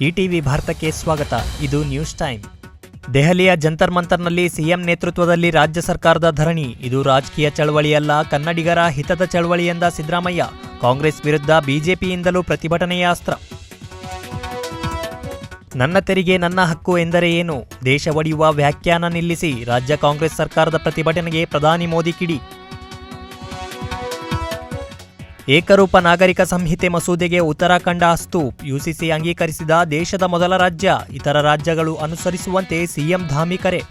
ETV ಭಾರತಕ್ಕೆ ಸ್ವಾಗತ. ಇದು ನ್ಯೂಸ್ ಟೈಮ್. ದೆಹಲಿಯ ಜಂತರ್ ಮಂತರ್ನಲ್ಲಿ ಸಿಎಂ ನೇತೃತ್ವದಲ್ಲಿ ರಾಜ್ಯ ಸರ್ಕಾರದ ಧರಣಿ. ಇದು ರಾಜಕೀಯ ಚಳವಳಿಯಲ್ಲ, ಕನ್ನಡಿಗರ ಹಿತದ ಚಳವಳಿ ಎಂದ ಸಿದ್ದರಾಮಯ್ಯ. ಕಾಂಗ್ರೆಸ್ ವಿರುದ್ಧ ಬಿಜೆಪಿಯಿಂದಲೂ ಪ್ರತಿಭಟನೆಯ ಅಸ್ತ್ರ. ನನ್ನ ತೆರಿಗೆ ನನ್ನ ಹಕ್ಕು ಎಂದರೆ ಏನು? ದೇಶ ಒಡೆಯುವ ವ್ಯಾಖ್ಯಾನ ನಿಲ್ಲಿಸಿ. ರಾಜ್ಯ ಕಾಂಗ್ರೆಸ್ ಸರ್ಕಾರದ ಪ್ರತಿಭಟನೆಗೆ ಪ್ರಧಾನಿ ಮೋದಿ ಕಿಡಿ. ಏಕರೂಪ ನಾಗರಿಕ ಸಂಹಿತೆ ಮಸೂದೆಗೆ ಉತ್ತರಾಖಂಡ ಅಸ್ತು. ಯುಸಿಸಿ ಅಂಗೀಕರಿಸಿದ ದೇಶದ ಮೊದಲ ರಾಜ್ಯ, ಇತರ ರಾಜ್ಯಗಳು ಅನುಸರಿಸುವಂತೆ ಸಿಎಂ ಧಾಮಿ ಕರೆ.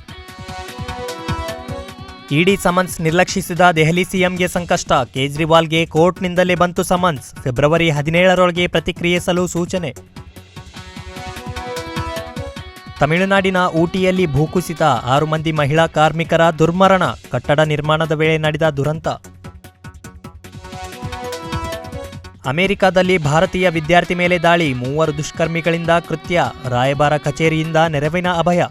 ಇಡಿ ಸಮನ್ಸ್ ನಿರ್ಲಕ್ಷಿಸಿದ ದೆಹಲಿ ಸಿಎಂಗೆ ಸಂಕಷ್ಟ. ಕೇಜ್ರಿವಾಲ್ಗೆ ಕೋರ್ಟ್ನಿಂದಲೇ ಬಂತು ಸಮನ್ಸ್. ಫೆಬ್ರವರಿ ಹದಿನೇಳರೊಳಗೆ ಪ್ರತಿಕ್ರಿಯಿಸಲು ಸೂಚನೆ. ತಮಿಳುನಾಡಿನ ಊಟಿಯಲ್ಲಿ ಭೂಕುಸಿತ. ಆರು ಮಂದಿ ಮಹಿಳಾ ಕಾರ್ಮಿಕರ ದುರ್ಮರಣ. ಕಟ್ಟಡ ನಿರ್ಮಾಣದ ವೇಳೆ ನಡೆದ ದುರಂತ. ಅಮೆರಿಕದಲ್ಲಿ ಭಾರತೀಯ ವಿದ್ಯಾರ್ಥಿ ಮೇಲೆ ದಾಳಿ, ಮೂವರು ದುಷ್ಕರ್ಮಿಗಳಿಂದ ಕೃತ್ಯ, ರಾಯಭಾರ ಕಚೇರಿಯಿಂದ ನೆರವಿನ ಅಭಯ.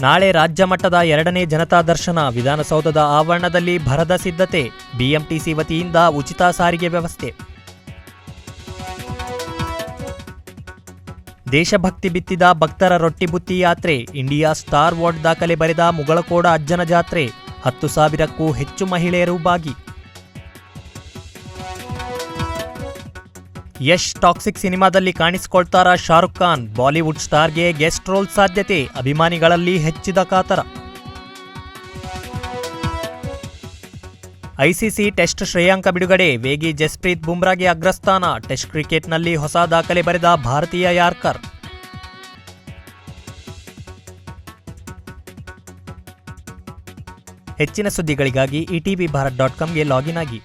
ನಾಳೆ ರಾಜ್ಯ ಮಟ್ಟದ ಎರಡನೇ ಜನತಾ ದರ್ಶನ, ವಿಧಾನಸೌಧದ ಆವರಣದಲ್ಲಿ ಭರದ ಸಿದ್ಧತೆ, ಬಿಎಂಟಿಸಿ ವತಿಯಿಂದ ಉಚಿತ ಸಾರಿಗೆ ವ್ಯವಸ್ಥೆ. ದೇಶಭಕ್ತಿ ಬಿತ್ತಿದ ಭಕ್ತರ ರೊಟ್ಟಿ ಬುತ್ತಿ ಯಾತ್ರೆ, ಇಂಡಿಯಾ ಸ್ಟಾರ್ ವಾರ್ಡ್ ದಾಖಲೆ ಬರೆದ ಮುಗಳಕೋಡ ಅಜ್ಜನ ಜಾತ್ರೆ. ಹತ್ತು ಸಾವಿರಕ್ಕೂ ಹೆಚ್ಚು ಮಹಿಳೆಯರು ಭಾಗಿ. ಯಶ್ ಟಾಕ್ಸಿಕ್ ಸಿನಿಮಾದಲ್ಲಿ ಕಾಣಿಸಿಕೊಳ್ತಾರ ಶಾರುಖ್ ಖಾನ್? ಬಾಲಿವುಡ್ ಸ್ಟಾರ್ಗೆ ಗೆಸ್ಟ್ ರೋಲ್ ಸಾಧ್ಯತೆ, ಅಭಿಮಾನಿಗಳಲ್ಲಿ ಹೆಚ್ಚಿದ ಕಾತರ. ಐಸಿಸಿ ಟೆಸ್ಟ್ ಶ್ರೇಯಾಂಕ ಬಿಡುಗಡೆ, ವೇಗಿ ಜಸ್ಪ್ರೀತ್ ಬುಮ್ರಾಗೆ ಅಗ್ರಸ್ಥಾನ, ಟೆಸ್ಟ್ ಕ್ರಿಕೆಟ್ನಲ್ಲಿ ಹೊಸ ದಾಖಲೆ ಬರೆದ ಭಾರತೀಯ ಯಾರ್ಕರ್. ಹೆಚ್ಚಿನ ಸುದ್ದಿಗಳಿಗಾಗಿ ಇಟಿವಿ ಭಾರತ್ ಡಾಟ್ ಕಾಮ್ಗೆ ಲಾಗಿನ್ ಆಗಿ